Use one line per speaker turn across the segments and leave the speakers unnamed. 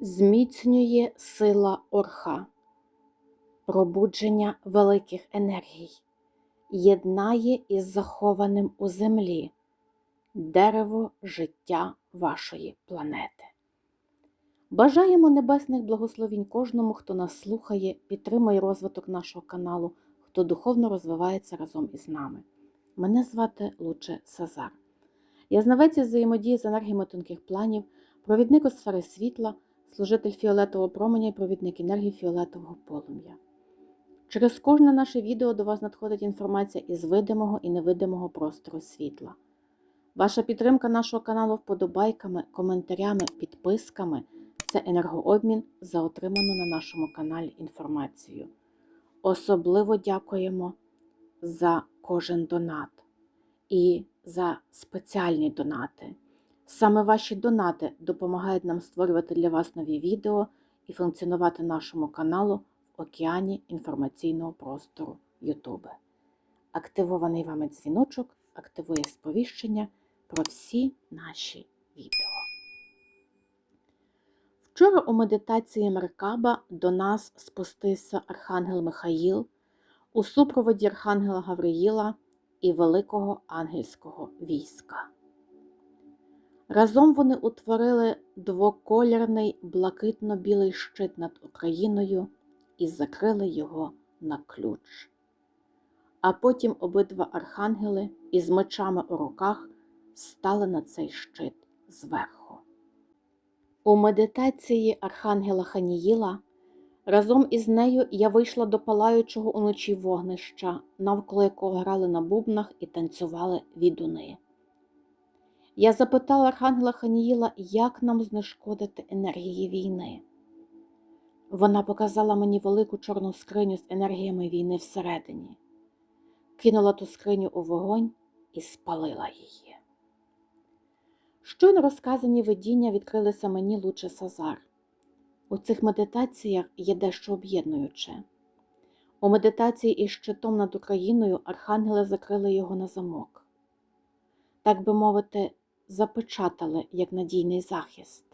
зміцнює сила орха, пробудження великих енергій, єднає із захованим у землі дерево життя вашої планети. Бажаємо небесних благословінь кожному, хто нас слухає, підтримує розвиток нашого каналу, хто духовно розвивається разом із нами. Мене звати Луче Сазар. Я знавець взаємодії з енергіями тонких планів, провідник у сфери світла, служитель фіолетового променя і провідник енергії фіолетового полум'я. Через кожне наше відео до вас надходить інформація із видимого і невидимого простору світла. Ваша підтримка нашого каналу вподобайками, коментарями, підписками це енергообмін за отриману на нашому каналі інформацію. Особливо дякуємо за кожен донат і за спеціальні донати. Саме ваші донати допомагають нам створювати для вас нові відео і функціонувати нашому каналу в океані інформаційного простору YouTube. Активований вами дзвіночок активує сповіщення про всі наші відео. Вчора у медитації Меркаба до нас спустився Архангел Михаїл у супроводі Архангела Гавриїла і Великого ангельського війська. Разом вони утворили двоколірний блакитно-білий щит над Україною і закрили його на ключ. А потім обидва архангели із мечами у руках стали на цей щит зверху. У медитації Архангела Ханіїла разом із нею я вийшла до палаючого уночі вогнища, навколо якого грали на бубнах і танцювали відуни. Я запитала Архангела Ханіїла, як нам знешкодити енергії війни. Вона показала мені велику чорну скриню з енергіями війни всередині, кинула ту скриню у вогонь і спалила її. Щойно розказані видіння відкрилися мені луче Сазар. У цих медитаціях є дещо об'єднуюче. У медитації із щитом над Україною архангели закрили його на замок, так би мовити, запечатали як надійний захист.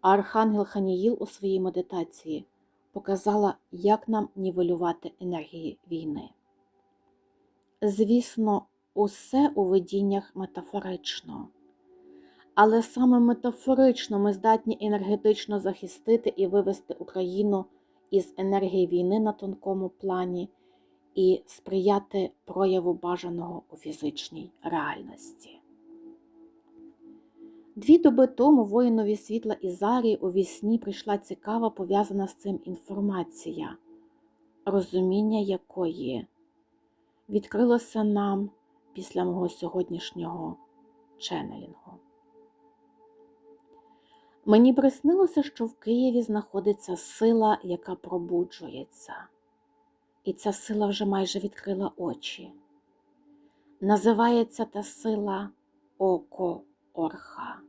А архангел Ханіїл у своїй медитації показала, як нам нівелювати енергії війни. Звісно, усе у видіннях метафорично. Але саме метафорично ми здатні енергетично захистити і вивести Україну із енергії війни на тонкому плані і сприяти прояву бажаного у фізичній реальності. Дві доби тому воїнові світла Ізарії у вісні прийшла цікава пов'язана з цим інформація, розуміння якої відкрилося нам після мого сьогоднішнього ченнелінгу. Мені приснилося, що в Києві знаходиться сила, яка пробуджується, і ця сила вже майже відкрила очі. Називається та сила Око Орха.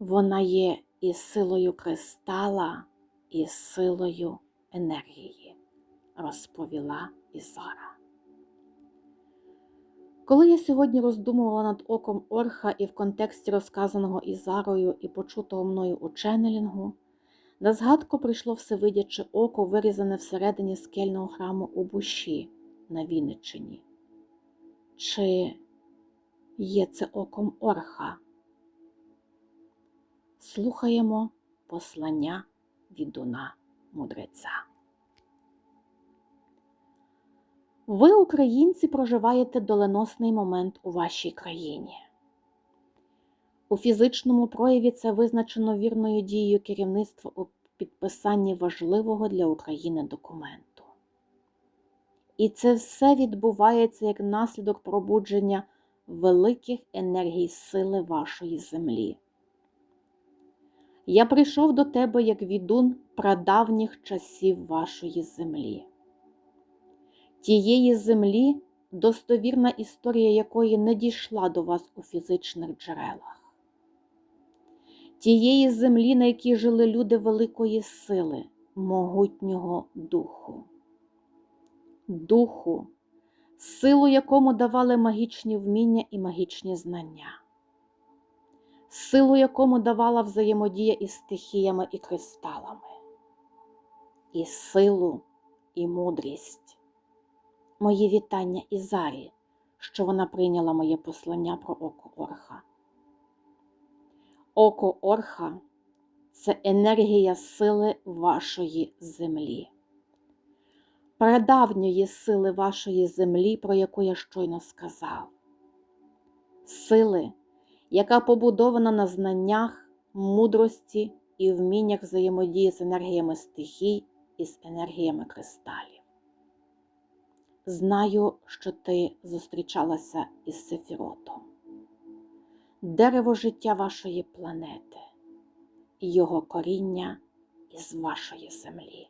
Вона є і силою кристала, і силою енергії, розповіла Ізара. Коли я сьогодні роздумувала над оком Орха і в контексті розказаного Ізарою і почутого мною у ченнелінгу, на згадку прийшло всевидяче око, вирізане всередині скельного храму у Буші на Вінниччині. Чи є це оком Орха? Слухаємо послання відуна мудреця. Ви, українці, проживаєте доленосний момент у вашій країні. У фізичному прояві це визначено вірною дією керівництва у підписанні важливого для України документу. І це все відбувається як наслідок пробудження великих енергій сили вашої землі. Я прийшов до тебе як відун прадавніх часів вашої землі. Тієї землі, достовірна історія якої не дійшла до вас у фізичних джерелах, тієї землі, на якій жили люди великої сили, могутнього духу, духу, силу якому давали магічні вміння і магічні знання, силу якому давала взаємодія із стихіями і кристалами, і силу, і мудрість. Мої вітання Ізарі, що вона прийняла моє послання про око Орха. Око Орха це енергія сили вашої землі, прадавньої сили вашої землі, про яку я щойно сказав, сили, яка побудована на знаннях, мудрості і вміннях взаємодії з енергіями стихій і з енергіями кристалів. Знаю, що ти зустрічалася із Сефіротом, дерево життя вашої планети, його коріння із вашої землі.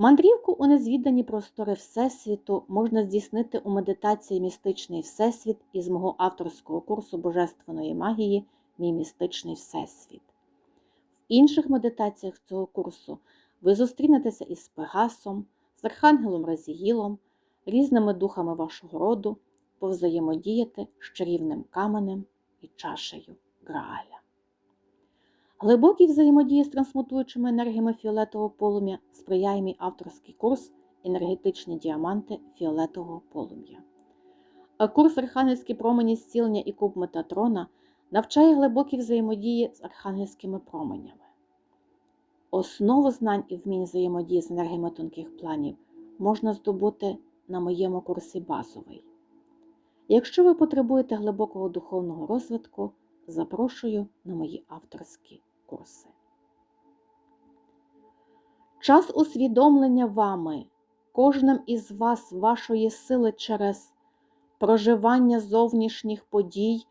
Мандрівку у незвідані простори Всесвіту можна здійснити у медитації Містичний Всесвіт із мого авторського курсу Божественної магії Мій містичний Всесвіт. В інших медитаціях цього курсу ви зустрінетеся із Пегасом, з Архангелом Разігілом, різними духами вашого роду, повзаємодіяти з чарівним каменем і чашею Грааля. Глибокій взаємодії з трансмутуючими енергіями фіолетового полум'я сприяє мій авторський курс Енергетичні діаманти фіолетового полум'я. А курс Архангельські промені зцілення і куб Метатрона навчає глибокій взаємодії з архангельськими променями. Основу знань і вмінь взаємодії з енергіями тонких планів можна здобути на моєму курсі базовий. Якщо ви потребуєте глибокого духовного розвитку, запрошую на мої авторські курси. Час усвідомлення вами, кожним із вас вашої сили через проживання зовнішніх подій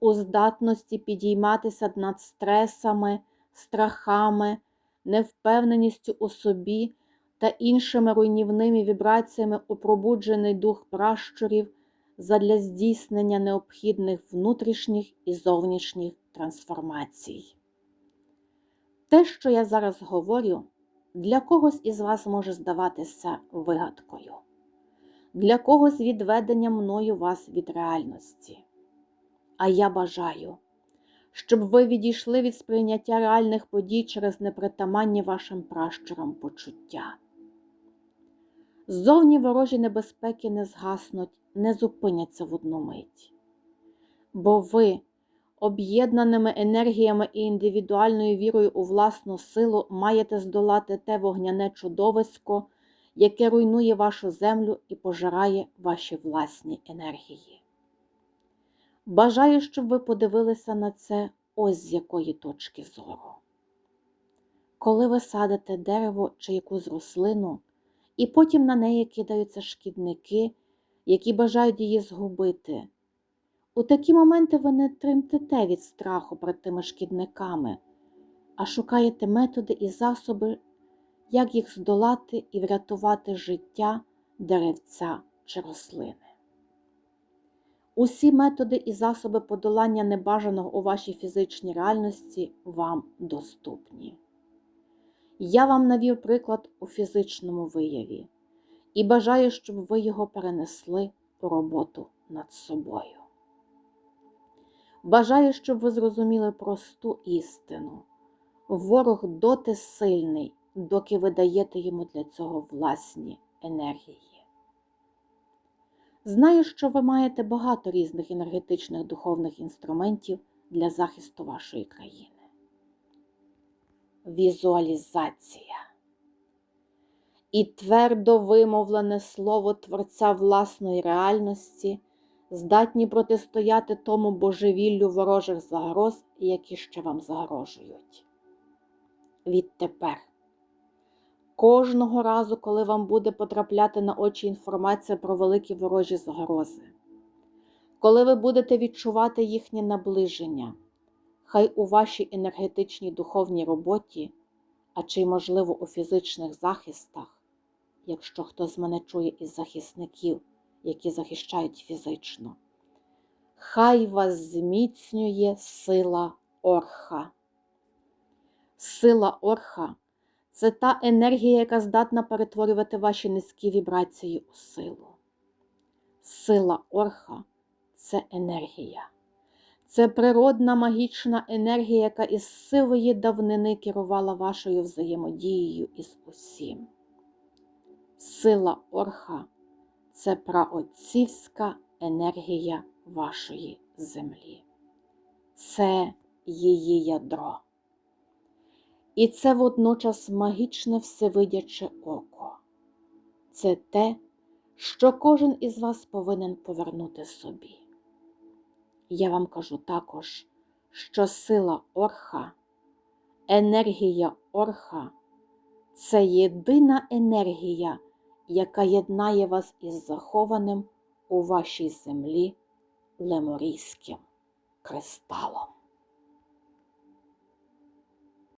у здатності підійматися над стресами, страхами, невпевненістю у собі та іншими руйнівними вібраціями у пробуджений дух пращурів задля здійснення необхідних внутрішніх і зовнішніх трансформацій. Те, що я зараз говорю, для когось із вас може здаватися вигадкою, для когось відведення мною вас від реальності. А я бажаю, щоб ви відійшли від сприйняття реальних подій через непритаманні вашим пращурам почуття. Зовні ворожі небезпеки не згаснуть, не зупиняться в одну мить. Бо ви, об'єднаними енергіями і індивідуальною вірою у власну силу, маєте здолати те вогняне чудовисько, яке руйнує вашу землю і пожирає ваші власні енергії. Бажаю, щоб ви подивилися на це ось з якої точки зору. Коли ви садите дерево чи якусь рослину, і потім на неї кидаються шкідники, які бажають її згубити. У такі моменти ви не тремтете від страху перед тими шкідниками, а шукаєте методи і засоби, як їх здолати і врятувати життя деревця чи рослини. Усі методи і засоби подолання небажаного у вашій фізичній реальності вам доступні. Я вам навів приклад у фізичному вияві і бажаю, щоб ви його перенесли у роботу над собою. Бажаю, щоб ви зрозуміли просту істину. Ворог доти сильний, доки ви даєте йому для цього власні енергії. Знаю, що ви маєте багато різних енергетичних духовних інструментів для захисту вашої країни. Візуалізація і твердо вимовлене слово Творця власної реальності здатні протистояти тому божевіллю ворожих загроз, які ще вам загрожують. Відтепер, кожного разу, коли вам буде потрапляти на очі інформація про великі ворожі загрози, коли ви будете відчувати їхнє наближення, хай у вашій енергетичній духовній роботі, а чи й, можливо, у фізичних захистах, якщо хтось мене чує із захисників, які захищають фізично. Хай вас зміцнює сила Орха. Сила Орха це та енергія, яка здатна перетворювати ваші низькі вібрації у силу. Сила Орха це енергія. Це природна магічна енергія, яка із сивої давнини керувала вашою взаємодією із усім. Сила Орха це праотцівська енергія вашої землі. Це її ядро. І це водночас магічне всевидяче око. Це те, що кожен із вас повинен повернути собі. Я вам кажу також, що сила Орха, енергія Орха це єдина енергія, яка єднає вас із захованим у вашій землі леморійським кристалом.